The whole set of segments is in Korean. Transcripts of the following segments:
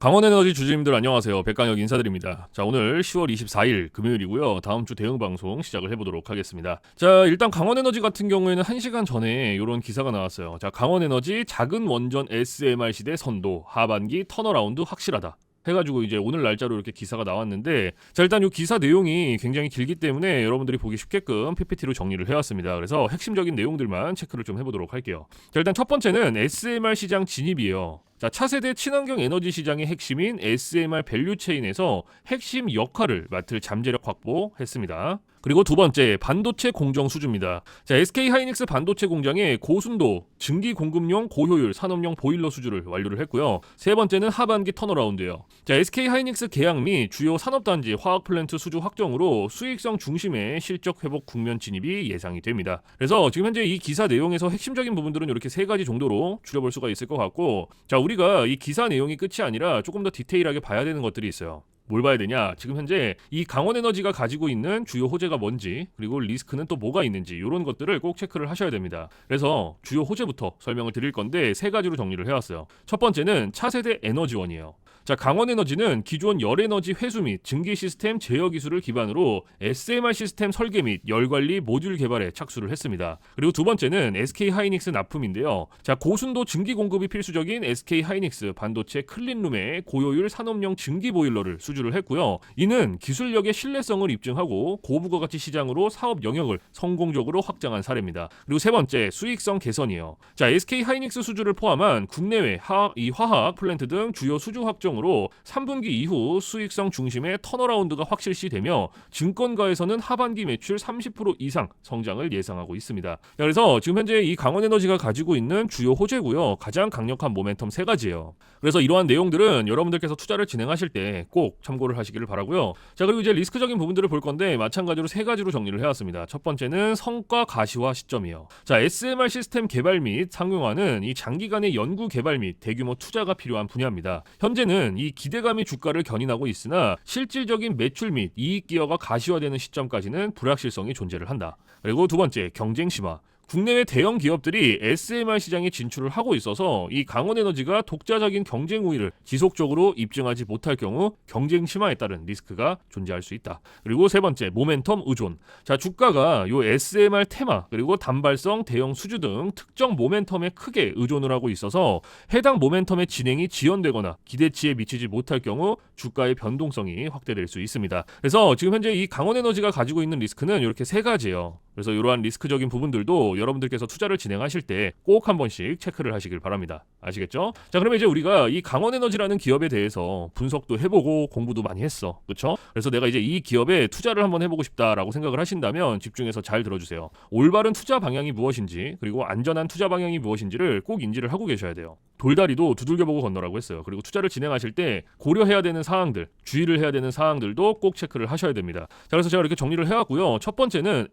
강원에너지 주주님들 안녕하세요. 백강혁 인사드립니다. 자, 오늘 10월 24일 금요일이고요. 다음 주 대응 방송 시작을 해보도록 하겠습니다. 자, 일단 강원에너지 같은 경우에는 1시간 전에 이런 기사가 나왔어요. 자, 강원에너지 작은 원전 SMR 시대 선도 하반기 턴어라운드 확실하다. 해가지고 이제 오늘 날짜로 이렇게 기사가 나왔는데 자 일단 이 기사 내용이 굉장히 길기 때문에 여러분들이 보기 쉽게끔 PPT로 정리를 해왔습니다. 그래서 핵심적인 내용들만 체크를 좀 해보도록 할게요. 자 일단 첫 번째는 SMR 시장 진입이에요. 자, 차세대 친환경 에너지 시장의 핵심인 SMR 밸류 체인에서 핵심 역할을 맡을 잠재력 확보했습니다. 그리고 두 번째, 반도체 공정 수주입니다. 자, SK 하이닉스 반도체 공장의 고순도 증기 공급용 고효율 산업용 보일러 수주를 완료를 했고요. 세 번째는 하반기 턴어라운드예요. 자, SK 하이닉스 계약 및 주요 산업단지 화학 플랜트 수주 확정으로 수익성 중심의 실적 회복 국면 진입이 예상이 됩니다. 그래서 지금 현재 이 기사 내용에서 핵심적인 부분들은 이렇게 세 가지 정도로 줄여볼 수가 있을 것 같고, 자, 우리 가 이 기사 내용이 끝이 아니라 조금 더 디테일하게 봐야 되는 것들이 있어요. 뭘 봐야 되냐? 지금 현재 이 강원 에너지가 가지고 있는 주요 호재가 뭔지 그리고 리스크는 또 뭐가 있는지 이런 것들을 꼭 체크를 하셔야 됩니다. 그래서 주요 호재부터 설명을 드릴 건데 세 가지로 정리를 해왔어요. 첫 번째는 차세대 에너지원이에요. 자, 강원에너지는 기존 열에너지 회수 및 증기 시스템 제어 기술을 기반으로 SMR 시스템 설계 및 열관리 모듈 개발에 착수를 했습니다. 그리고 두 번째는 SK 하이닉스 납품인데요. 자, 고순도 증기 공급이 필수적인 SK 하이닉스 반도체 클린룸의 고효율 산업용 증기 보일러를 수주를 했고요. 이는 기술력의 신뢰성을 입증하고 고부가 가치 시장으로 사업 영역을 성공적으로 확장한 사례입니다. 그리고 세 번째, 수익성 개선이에요. 자, SK 하이닉스 수주를 포함한 국내외 화학, 이 화학 플랜트 등 주요 수주 확정 일정으로 3분기 이후 수익성 중심의 턴어라운드가 확실시되며 증권가에서는 하반기 매출 30% 이상 성장을 예상하고 있습니다. 그래서 지금 현재 이 강원에너지가 가지고 있는 주요 호재고요. 가장 강력한 모멘텀 세 가지예요. 그래서 이러한 내용들은 여러분들께서 투자를 진행하실 때 꼭 참고를 하시기를 바라고요. 자 그리고 이제 리스크적인 부분들을 볼 건데 마찬가지로 세 가지로 정리를 해왔습니다. 첫 번째는 성과 가시화 시점이요. 자 SMR 시스템 개발 및 상용화는 이 장기간의 연구 개발 및 대규모 투자가 필요한 분야입니다. 현재는 이 기대감이 주가를 견인하고 있으나 실질적인 매출 및 이익 기여가 가시화되는 시점까지는 불확실성이 존재를 한다. 그리고 두 번째 경쟁 심화. 국내외 대형 기업들이 SMR 시장에 진출을 하고 있어서 이 강원에너지가 독자적인 경쟁 우위를 지속적으로 입증하지 못할 경우 경쟁 심화에 따른 리스크가 존재할 수 있다. 그리고 세 번째 모멘텀 의존. 자 주가가 요 SMR 테마 그리고 단발성 대형 수주 등 특정 모멘텀에 크게 의존을 하고 있어서 해당 모멘텀의 진행이 지연되거나 기대치에 미치지 못할 경우 주가의 변동성이 확대될 수 있습니다. 그래서 지금 현재 이 강원에너지가 가지고 있는 리스크는 이렇게 세 가지예요. 그래서 이러한 리스크적인 부분들도 여러분들께서 투자를 진행하실 때 꼭 한 번씩 체크를 하시길 바랍니다. 아시겠죠? 자, 그러면 이제 우리가 이 강원에너지라는 기업에 대해서 분석도 해보고 공부도 많이 했어. 그렇죠? 그래서 내가 이제 이 기업에 투자를 한번 해보고 싶다라고 생각을 하신다면 집중해서 잘 들어주세요. 올바른 투자 방향이 무엇인지 그리고 안전한 투자 방향이 무엇인지를 꼭 인지를 하고 계셔야 돼요. 돌다리도 두들겨 보고 건너라고 했어요. 그리고 투자를 진행하실 때 고려해야 되는 사항들, 주의를 해야 되는 사항들도 꼭 체크를 하셔야 됩니다. 자, 그래서 제가 이렇게 정리를 해왔고요. 첫 번째는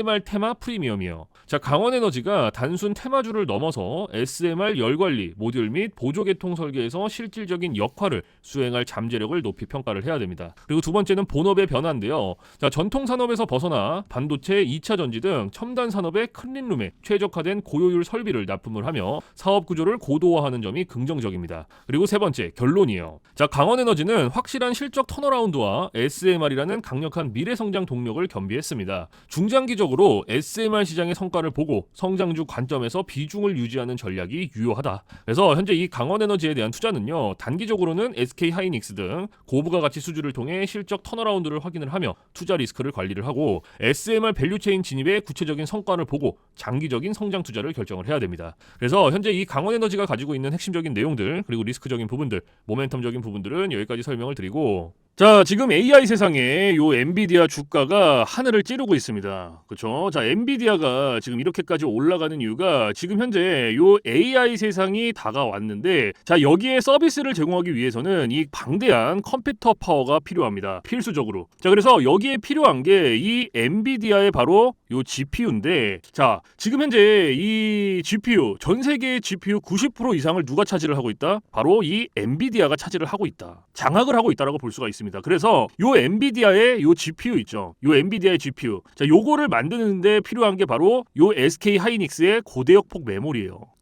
SMR 테마 프리미엄이요. 자, 강원에너지가 단순 테마주를 넘어서 SMR 열관리, 모듈 및 보조계통 설계에서 실질적인 역할을 수행할 잠재력을 높이 평가를 해야 됩니다. 그리고 두 번째는 본업의 변화인데요. 자, 전통 산업에서 벗어나 반도체, 2차 전지 등 첨단 산업의 클린룸에 최적화된 고효율 설비를 납품을 하며 사업 구조를 고도화하는 하는 점이 긍정적입니다. 그리고 세 번째 결론이에요. 자 강원에너지는 확실한 실적 턴어라운드와 SMR이라는 강력한 미래 성장 동력을 겸비했습니다. 중장기적으로 SMR 시장의 성과 를 보고 성장주 관점에서 비중을 유지하는 전략이 유효하다. 그래서 현재 이 강원에너지에 대한 투자는요 단기적으로는 SK 하이닉스 등 고부가 가치 수주를 통해 실적 턴어라운드를 확인을 하며 투자 리스크를 관리를 하고 SMR 밸류체인 진입의 구체적인 성과를 보고 장기적인 성장 투자를 결정을 해야 됩니다. 그래서 현재 이 강원에너지가 가지고 있는 핵심적인 내용들 그리고 리스크적인 부분들, 모멘텀적인 부분들은 여기까지 설명을 드리고 자, 지금 AI 세상에 요 엔비디아 주가가 하늘을 찌르고 있습니다. 그렇죠? 자, 엔비디아가 지금 이렇게까지 올라가는 이유가 지금 현재 요 AI 세상이 다가왔는데 자, 여기에 서비스를 제공하기 위해서는 이 방대한 컴퓨터 파워가 필요합니다. 필수적으로. 자, 그래서 여기에 필요한 게 이 엔비디아의 바로 요 GPU인데 자, 지금 현재 이 GPU 전 세계의 GPU 90% 이상을 누가 차지를 하고 있다? 바로 이 엔비디아가 차지를 하고 있다. 장악을 하고 있다라고 볼 수가. 있습니다. 그래서 요 엔비디아의 요 GPU 있죠. 요 엔비디아의 GPU. 자, 요거를 만드는데 필요한 게 바로 요 SK 하이닉스의 고대역폭 메모리예요.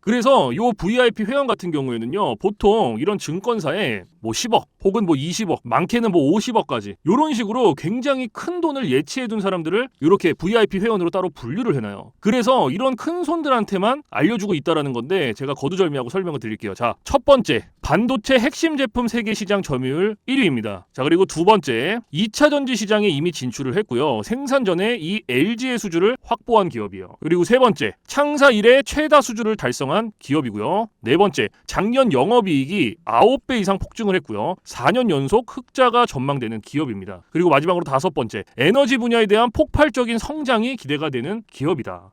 그래서 요 VIP 회원 같은 경우에는요 보통 이런 증권사에 뭐 10억 혹은 뭐 20억 많게는 뭐 50억까지 이런 식으로 굉장히 큰 돈을 예치해 둔 사람들을 이렇게 VIP 회원으로 따로 분류를 해놔요. 그래서 이런 큰 손들한테만 알려주고 있다라는 건데 제가 거두절미하고 설명을 드릴게요. 자 첫 번째 반도체 핵심 제품 세계 시장 점유율 1위입니다. 자 그리고 두 번째 2차 전지 시장에 이미 진출을 했고요. 생산 전에 이 LG의 수주를 확보한 기업이에요. 그리고 세 번째 창사 이래 최다 수주를 달성 달 성한 기업이고요. 네 번째, 작년 영업이익이 9배 이상 폭증을 했고요. 4년 연속 흑자가 전망되는 기업입니다. 그리고 마지막으로 다섯 번째, 에너지 분야에 대한 폭발적인 성장이 기대가 되는 기업이다.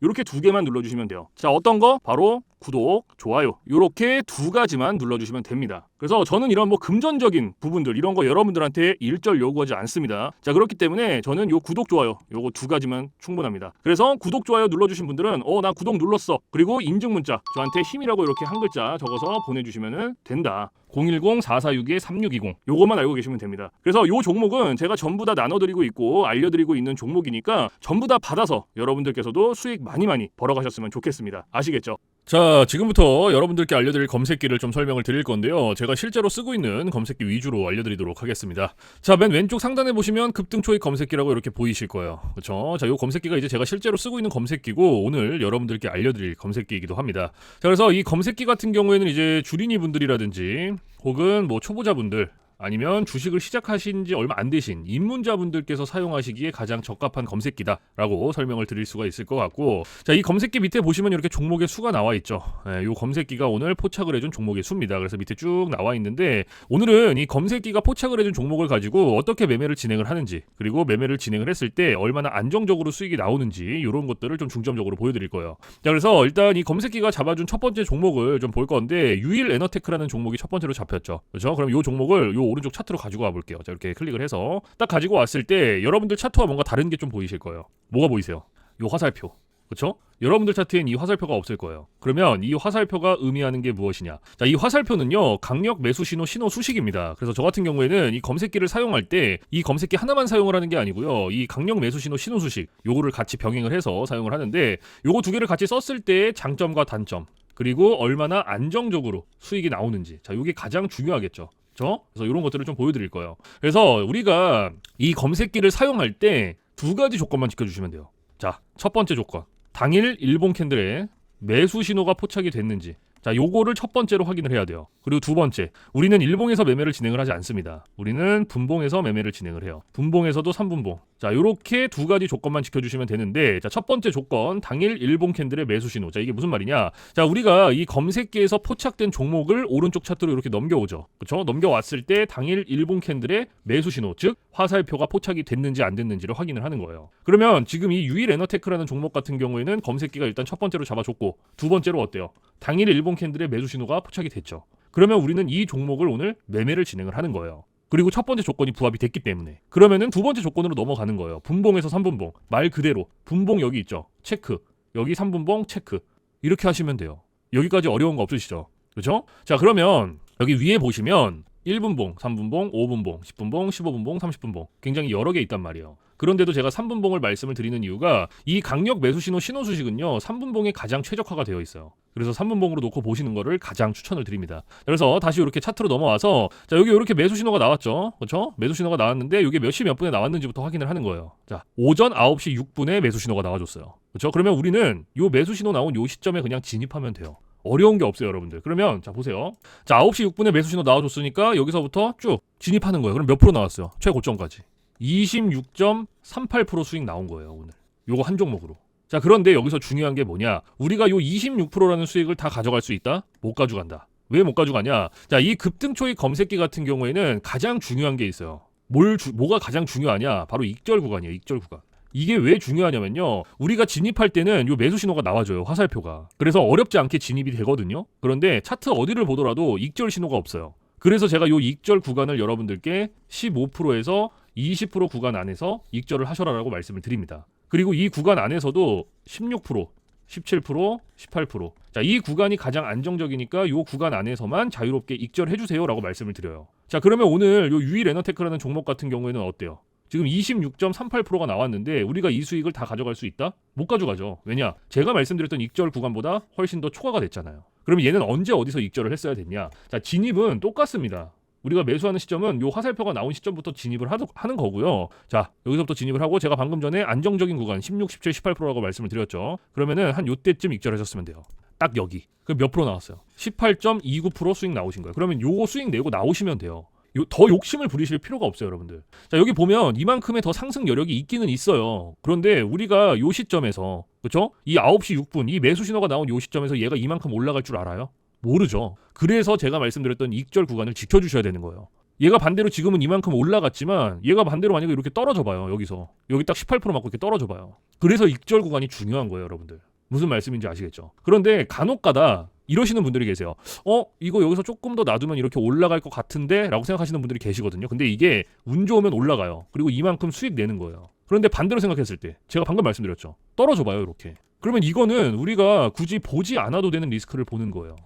이렇게 두 개만 눌러주시면 돼요. 자 어떤 거? 바로 구독, 좋아요 이렇게 두 가지만 눌러주시면 됩니다. 그래서 저는 이런 뭐 금전적인 부분들 이런 거 여러분들한테 일절 요구하지 않습니다. 자 그렇기 때문에 저는 요 구독, 좋아요 요거 두 가지만 충분합니다. 그래서 구독, 좋아요 눌러주신 분들은 어 나 구독 눌렀어 그리고 인증 문자 저한테 힘이라고 이렇게 한 글자 적어서 보내주시면 된다. 010-4462-3620 요것만 알고 계시면 됩니다. 그래서 요 종목은 제가 전부 다 나눠드리고 있고 알려드리고 있는 종목이니까 전부 다 받아서 여러분들께서도 수익 많이 많이 벌어가셨으면 좋겠습니다. 아시겠죠? 자, 지금부터 여러분들께 알려드릴 검색기를 좀 설명을 드릴 건데요. 제가 실제로 쓰고 있는 검색기 위주로 알려드리도록 하겠습니다. 자, 맨 왼쪽 상단에 보시면 급등 초입 검색기라고 이렇게 보이실 거예요. 그렇죠? 자, 요 검색기가 이제 제가 실제로 쓰고 있는 검색기고 오늘 여러분들께 알려드릴 검색기이기도 합니다. 자, 그래서 이 검색기 같은 경우에는 이제 주린이 분들이라든지 혹은 뭐 초보자분들 아니면 주식을 시작하신 지 얼마 안 되신 입문자분들께서 사용하시기에 가장 적합한 검색기다라고 설명을 드릴 수가 있을 것 같고 자 이 검색기 밑에 보시면 이렇게 종목의 수가 나와 있죠. 예, 이 검색기가 오늘 포착을 해준 종목의 수입니다. 그래서 밑에 쭉 나와 있는데 오늘은 이 검색기가 포착을 해준 종목을 가지고 어떻게 매매를 진행을 하는지 그리고 매매를 진행을 했을 때 얼마나 안정적으로 수익이 나오는지 이런 것들을 좀 중점적으로 보여드릴 거예요. 자 그래서 일단 이 검색기가 잡아준 첫 번째 종목을 좀 볼 건데 유일 에너테크라는 종목이 첫 번째로 잡혔죠. 그렇죠? 그럼 이 종목을 요 오른쪽 차트로 가지고 와볼게요. 자 이렇게 클릭을 해서 딱 가지고 왔을 때 여러분들 차트와 뭔가 다른 게 좀 보이실 거예요. 뭐가 보이세요? 요 화살표. 그렇죠? 여러분들 차트엔 이 화살표가 없을 거예요. 그러면 이 화살표가 의미하는 게 무엇이냐? 자, 이 화살표는요, 강력 매수 신호 신호 수식입니다. 그래서 저 같은 경우에는 이 검색기를 사용할 때 이 검색기 하나만 사용을 하는 게 아니고요. 이 강력 매수 신호 신호 수식 요거를 같이 병행을 해서 사용을 하는데 요거 두 개를 같이 썼을 때의 장점과 단점 그리고 얼마나 안정적으로 수익이 나오는지. 자, 요게 가장 중요하겠죠. 그렇죠? 그래서 이런 것들을 좀 보여드릴 거예요. 그래서 우리가 이 검색기를 사용할 때 두 가지 조건만 지켜주시면 돼요. 자, 첫 번째 조건. 당일 일본 캔들에 매수 신호가 포착이 됐는지. 자, 요거를 첫 번째로 확인을 해야 돼요. 그리고 두 번째, 우리는 일봉에서 매매를 진행을 하지 않습니다. 우리는 분봉에서 매매를 진행을 해요. 분봉에서도 3분봉. 자, 요렇게 두 가지 조건만 지켜주시면 되는데, 자, 첫 번째 조건, 당일 일봉 캔들의 매수 신호. 자, 이게 무슨 말이냐? 자, 우리가 이 검색기에서 포착된 종목을 오른쪽 차트로 이렇게 넘겨오죠. 그렇죠? 넘겨왔을 때 당일 일봉 캔들의 매수 신호, 즉 화살표가 포착이 됐는지 안 됐는지를 확인을 하는 거예요. 그러면 지금 이 유일 에너테크라는 종목 같은 경우에는 검색기가 일단 첫 번째로 잡아줬고, 두 번째로 어때요? 당일 일본 캔들의 매수 신호가 포착이 됐죠. 그러면 우리는 이 종목을 오늘 매매를 진행을 하는 거예요. 그리고 첫 번째 조건이 부합이 됐기 때문에 그러면은 두 번째 조건으로 넘어가는 거예요. 분봉에서 3분봉 말 그대로 분봉 여기 있죠. 체크 여기 3분봉 체크 이렇게 하시면 돼요. 여기까지 어려운 거 없으시죠? 그렇죠? 자 그러면 여기 위에 보시면 1분봉, 3분봉, 5분봉, 10분봉, 15분봉, 30분봉 굉장히 여러 개 있단 말이에요. 그런데도 제가 3분봉을 말씀을 드리는 이유가 이 강력 매수 신호 신호 수식은요 3분봉에 가장 최적화가 되어 있어요. 그래서 3분봉으로 놓고 보시는 거를 가장 추천을 드립니다. 그래서 다시 이렇게 차트로 넘어와서 자 여기 이렇게 매수 신호가 나왔죠. 그렇죠? 매수 신호가 나왔는데 이게 몇 시 몇 분에 나왔는지부터 확인을 하는 거예요. 자 오전 9시 6분에 매수 신호가 나와줬어요. 그렇죠? 그러면 우리는 요 매수 신호 나온 요 시점에 그냥 진입하면 돼요. 어려운 게 없어요, 여러분들. 그러면 자 보세요. 자 9시 6분에 매수 신호 나와줬으니까 여기서부터 쭉 진입하는 거예요. 그럼 몇 프로 나왔어요? 최고점까지. 26.38% 수익 나온 거예요, 오늘. 요거 한 종목으로. 자, 그런데 여기서 중요한 게 뭐냐? 우리가 요 26%라는 수익을 다 가져갈 수 있다? 못 가져간다. 왜 못 가져가냐? 자, 이 급등 초입 검색기 같은 경우에는 가장 중요한 게 있어요. 뭘 주- 뭐가 가장 중요하냐? 바로 익절 구간이에요. 익절 구간. 이게 왜 중요하냐면요. 우리가 진입할 때는 요 매수 신호가 나와줘요. 화살표가. 그래서 어렵지 않게 진입이 되거든요. 그런데 차트 어디를 보더라도 익절 신호가 없어요. 그래서 제가 요 익절 구간을 여러분들께 15%에서 20% 구간 안에서 익절을 하셔라라고 말씀을 드립니다. 그리고 이 구간 안에서도 16%, 17%, 18%. 자, 이 구간이 가장 안정적이니까 이 구간 안에서만 자유롭게 익절해 주세요라고 말씀을 드려요. 자, 그러면 오늘 요 유일 에너테크라는 종목 같은 경우에는 어때요? 지금 26.38%가 나왔는데 우리가 이 수익을 다 가져갈 수 있다? 못 가져가죠. 왜냐? 제가 말씀드렸던 익절 구간보다 훨씬 더 초과가 됐잖아요. 그럼 얘는 언제 어디서 익절을 했어야 됐냐? 자, 진입은 똑같습니다. 우리가 매수하는 시점은 요 화살표가 나온 시점부터 진입을 하도, 하는 거고요. 자, 여기서부터 진입을 하고 제가 방금 전에 안정적인 구간 16, 17, 18%라고 말씀을 드렸죠. 그러면은 한 요때쯤 익절하셨으면 돼요. 딱 여기. 그럼 몇 프로 나왔어요? 18.29% 수익 나오신 거예요. 그러면 요거 수익 내고 나오시면 돼요. 요, 더 욕심을 부리실 필요가 없어요, 여러분들. 자, 여기 보면 이만큼의 더 상승 여력이 있기는 있어요. 그런데 우리가 요 시점에서, 그쵸? 이 9시 6분, 이 매수 신호가 나온 요 시점에서 얘가 이만큼 올라갈 줄 알아요? 모르죠. 그래서 제가 말씀드렸던 익절 구간을 지켜주셔야 되는 거예요. 얘가 반대로 지금은 이만큼 올라갔지만 얘가 반대로 만약에 이렇게 떨어져 봐요. 여기서. 여기 딱 18% 맞고 이렇게 떨어져 봐요. 그래서 익절 구간이 중요한 거예요, 여러분들. 무슨 말씀인지 아시겠죠? 그런데 간혹 가다 이러시는 분들이 계세요. 어, 이거 여기서 조금 더 놔두면 이렇게 올라갈 것 같은데? 라고 생각하시는 분들이 계시거든요. 근데 이게 운 좋으면 올라가요. 그리고 이만큼 수익 내는 거예요. 그런데 반대로 생각했을 때, 제가 방금 말씀드렸죠. 떨어져 봐요, 이렇게. 그러면 이거는 우리가 굳이 보지 않아도 되는 리스크를 보는 거예요.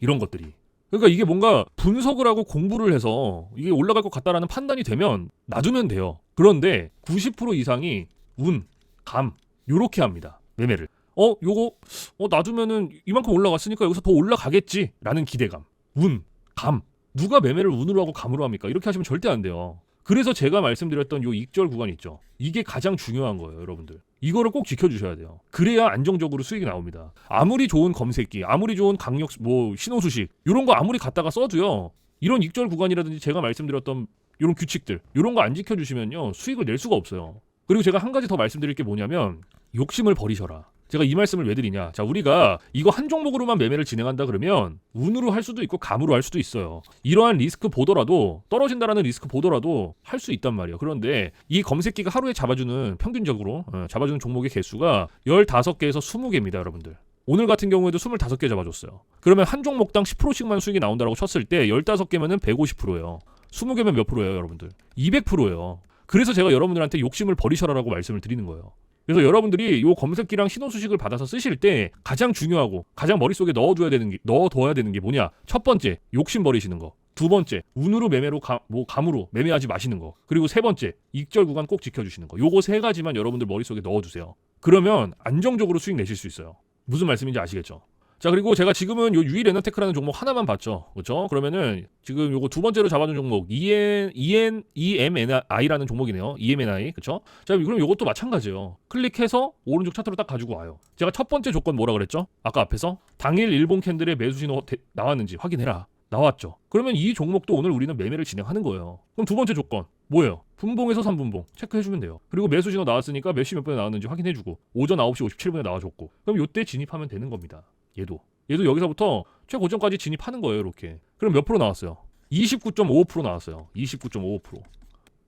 이런 것들이. 그러니까 이게 뭔가 분석을 하고 공부를 해서 이게 올라갈 것 같다라는 판단이 되면 놔두면 돼요. 그런데 90% 이상이 운, 감, 요렇게 합니다. 매매를. 어, 요거 어 놔두면은 이만큼 올라갔으니까 여기서 더 올라가겠지라는 기대감. 운, 감. 누가 매매를 운으로 하고 감으로 합니까? 이렇게 하시면 절대 안 돼요. 그래서 제가 말씀드렸던 요 익절 구간 있죠. 이게 가장 중요한 거예요, 여러분들. 이거를 꼭 지켜주셔야 돼요. 그래야 안정적으로 수익이 나옵니다. 아무리 좋은 검색기, 아무리 좋은 강력 뭐 신호수식 이런 거 아무리 갖다가 써도요. 이런 익절 구간이라든지 제가 말씀드렸던 이런 규칙들 이런 거 안 지켜주시면요 수익을 낼 수가 없어요. 그리고 제가 한 가지 더 말씀드릴 게 뭐냐면 욕심을 버리셔라. 제가 이 말씀을 왜 드리냐? 자, 우리가 이거 한 종목으로만 매매를 진행한다 그러면 운으로 할 수도 있고 감으로 할 수도 있어요. 이러한 리스크 보더라도 떨어진다라는 리스크 보더라도 할 수 있단 말이에요. 그런데 이 검색기가 하루에 잡아주는 평균적으로 어, 잡아주는 종목의 개수가 15개에서 20개입니다, 여러분들. 오늘 같은 경우에도 25개 잡아줬어요. 그러면 한 종목당 10%씩만 수익이 나온다고 쳤을 때 15개면은 150%예요. 20개면 몇 프로예요, 여러분들? 200%예요. 그래서 제가 여러분들한테 욕심을 버리셔라라고 말씀을 드리는 거예요. 그래서 여러분들이 요 검색기랑 신호 수식을 받아서 쓰실 때 가장 중요하고 가장 머릿속에 넣어줘야 되는 게 넣어둬야 되는 게 뭐냐? 첫 번째 욕심 버리시는 거. 두 번째 운으로 매매로 가, 뭐 감으로 매매하지 마시는 거. 그리고 세 번째 익절 구간 꼭 지켜주시는 거. 요거 세 가지만 여러분들 머릿속에 넣어두세요. 그러면 안정적으로 수익 내실 수 있어요. 무슨 말씀인지 아시겠죠? 자 그리고 제가 지금은 요 유일 에너테크라는 종목 하나만 봤죠. 그렇죠? 그러면은 지금 요거 두 번째로 잡아준 종목 EN EN EMNI라는 종목이네요. EMNI 그렇죠? 자 그럼 요것도 마찬가지예요. 클릭해서 오른쪽 차트로 딱 가지고 와요. 제가 첫 번째 조건 뭐라 그랬죠? 아까 앞에서 당일 일본 캔들의 매수 신호 대- 나왔는지 확인해라. 나왔죠. 그러면 이 종목도 오늘 우리는 매매를 진행하는 거예요. 그럼 두 번째 조건 뭐예요? 분봉에서 3분봉. 체크해주면 돼요. 그리고 매수 신호 나왔으니까 몇 시 몇 분에 나왔는지 확인해주고 오전 9시 57분에 나와줬고. 그럼 요때 진입하면 되는 겁니다 얘도. 얘도 여기서부터 최고점까지 진입하는 거예요 이렇게. 그럼 몇 프로 나왔어요? 29.55% 나왔어요. 29.55%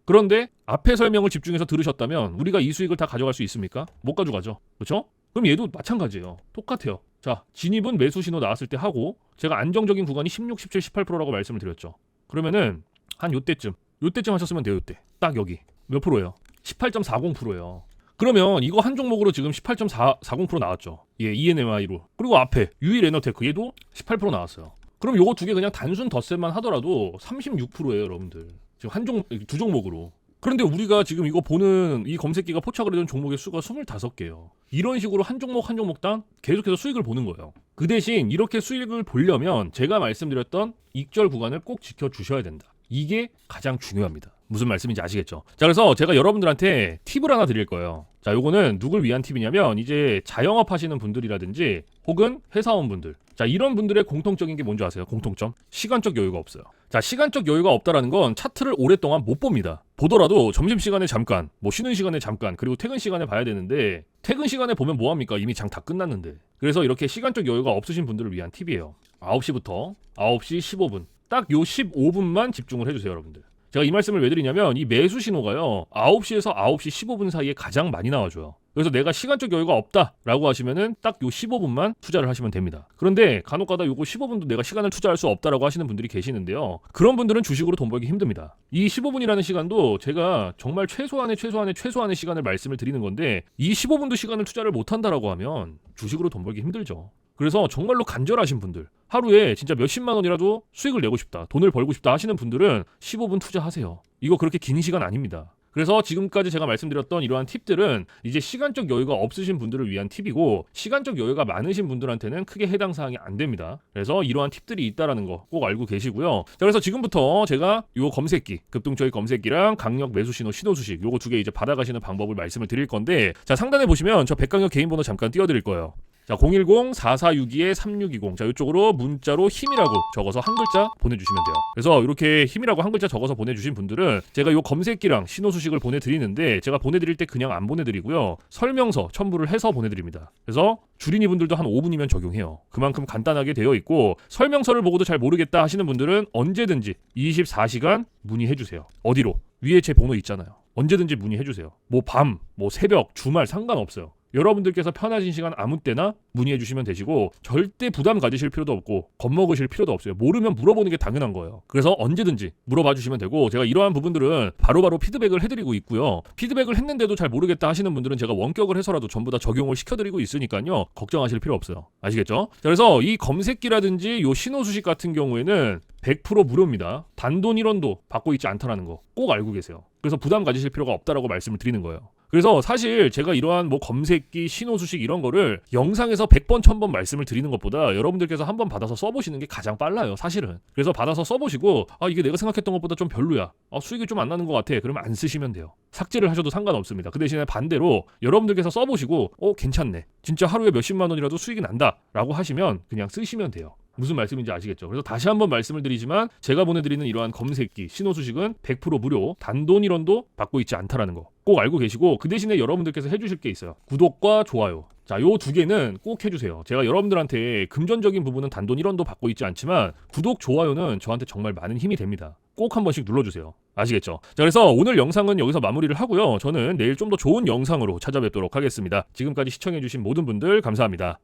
그런데 앞에 설명을 집중해서 들으셨다면 우리가 이 수익을 다 가져갈 수 있습니까? 못 가져가죠. 그렇죠? 그럼 얘도 마찬가지예요. 똑같아요. 자 진입은 매수 신호 나왔을 때 하고 제가 안정적인 구간이 16, 17, 18%라고 말씀을 드렸죠. 그러면은 한 요때쯤 요때쯤 하셨으면 돼요 요때. 딱 여기. 몇 프로예요? 18.40%예요. 그러면 이거 한 종목으로 지금 18.40% 나왔죠. 예, ENMI로. 그리고 앞에 유일 에너테크 얘도 18% 나왔어요. 그럼 요거 두 개 그냥 단순 덧셈만 하더라도 36%예요, 여러분들. 지금 한 종, 두 종목으로. 그런데 우리가 지금 이거 보는 이 검색기가 포착을 해둔 종목의 수가 25개예요. 이런 식으로 한 종목 한 종목당 계속해서 수익을 보는 거예요. 그 대신 이렇게 수익을 보려면 제가 말씀드렸던 익절 구간을 꼭 지켜주셔야 된다. 이게 가장 중요합니다. 무슨 말씀인지 아시겠죠? 자, 그래서 제가 여러분들한테 팁을 하나 드릴 거예요. 자, 요거는 누굴 위한 팁이냐면 이제 자영업 하시는 분들이라든지 혹은 회사원분들. 자, 이런 분들의 공통적인 게 뭔지 아세요? 공통점? 시간적 여유가 없어요. 자, 시간적 여유가 없다라는 건 차트를 오랫동안 못 봅니다. 보더라도 점심시간에 잠깐, 뭐 쉬는 시간에 잠깐, 그리고 퇴근 시간에 봐야 되는데 퇴근 시간에 보면 뭐 합니까? 이미 장 다 끝났는데. 그래서 이렇게 시간적 여유가 없으신 분들을 위한 팁이에요. 9시부터 9시 15분. 딱 요 15분만 집중을 해주세요, 여러분들. 제가 이 말씀을 왜 드리냐면 이 매수 신호가요. 9시에서 9시 15분 사이에 가장 많이 나와줘요. 그래서 내가 시간적 여유가 없다라고 하시면은 딱 요 15분만 투자를 하시면 됩니다. 그런데 간혹가다 요거 15분도 내가 시간을 투자할 수 없다라고 하시는 분들이 계시는데요. 그런 분들은 주식으로 돈 벌기 힘듭니다. 이 15분이라는 시간도 제가 정말 최소한의 최소한의 최소한의 시간을 말씀을 드리는 건데 이 15분도 시간을 투자를 못 한다라고 하면 주식으로 돈 벌기 힘들죠. 그래서 정말로 간절하신 분들 하루에 진짜 몇십만 원이라도 수익을 내고 싶다 돈을 벌고 싶다 하시는 분들은 15분 투자하세요 이거 그렇게 긴 시간 아닙니다 그래서 지금까지 제가 말씀드렸던 이러한 팁들은 이제 시간적 여유가 없으신 분들을 위한 팁이고 시간적 여유가 많으신 분들한테는 크게 해당 사항이 안 됩니다. 그래서 이러한 팁들이 있다라는 거 꼭 알고 계시고요. 자, 그래서 지금부터 제가 요 검색기, 급등초의 검색기랑 강력 매수 신호 신호 수식 요거 두 개 이제 받아가시는 방법을 말씀을 드릴 건데 자, 상단에 보시면 저 백강력 개인 번호 잠깐 띄워 드릴 거예요. 자, 010-4462-3620. 자, 이쪽으로 문자로 힘이라고 적어서 한 글자 보내주시면 돼요. 그래서 이렇게 힘이라고 한 글자 적어서 보내주신 분들은 제가 요 검색기랑 신호 수식을 보내드리는데 제가 보내드릴 때 그냥 안 보내드리고요. 설명서 첨부를 해서 보내드립니다. 그래서 주린이 분들도 한 5분이면 적용해요. 그만큼 간단하게 되어 있고 설명서를 보고도 잘 모르겠다 하시는 분들은 언제든지 24시간 문의해주세요. 어디로? 위에 제 번호 있잖아요. 언제든지 문의해주세요. 뭐 밤, 뭐 새벽, 주말 상관없어요. 여러분들께서 편하신 시간 아무 때나 문의해 주시면 되시고 절대 부담 가지실 필요도 없고 겁먹으실 필요도 없어요. 모르면 물어보는 게 당연한 거예요. 그래서 언제든지 물어봐 주시면 되고 제가 이러한 부분들은 바로바로 피드백을 해드리고 있고요. 피드백을 했는데도 잘 모르겠다 하시는 분들은 제가 원격을 해서라도 전부 다 적용을 시켜드리고 있으니까요. 걱정하실 필요 없어요. 아시겠죠? 자, 그래서 이 검색기라든지 요 신호 수식 같은 경우에는 100% 무료입니다. 단돈 1원도 받고 있지 않다라는 거 꼭 알고 계세요. 그래서 부담 가지실 필요가 없다라고 말씀을 드리는 거예요. 그래서 사실 제가 이러한 뭐 검색기, 신호 수식 이런 거를 영상에서 100번, 1000번 말씀을 드리는 것보다 여러분들께서 한번 받아서 써보시는 게 가장 빨라요, 사실은. 그래서 받아서 써보시고, 아, 이게 내가 생각했던 것보다 좀 별로야. 아, 수익이 좀 안 나는 것 같아. 그러면 안 쓰시면 돼요. 삭제를 하셔도 상관없습니다. 그 대신에 반대로 여러분들께서 써보시고, 어, 괜찮네. 진짜 하루에 몇십만 원이라도 수익이 난다. 라고 하시면 그냥 쓰시면 돼요. 무슨 말씀인지 아시겠죠? 그래서 다시 한번 말씀을 드리지만 제가 보내드리는 이러한 검색기 신호 수식은 100% 무료 단돈 1원도 받고 있지 않다라는 거 꼭 알고 계시고 그 대신에 여러분들께서 해주실 게 있어요 구독과 좋아요 자, 요 두 개는 꼭 해주세요. 제가 여러분들한테 금전적인 부분은 단돈 1원도 받고 있지 않지만 구독, 좋아요는 저한테 정말 많은 힘이 됩니다. 꼭 한 번씩 눌러주세요. 아시겠죠? 자, 그래서 오늘 영상은 여기서 마무리를 하고요. 저는 내일 좀 더 좋은 영상으로 찾아뵙도록 하겠습니다. 지금까지 시청해주신 모든 분들 감사합니다.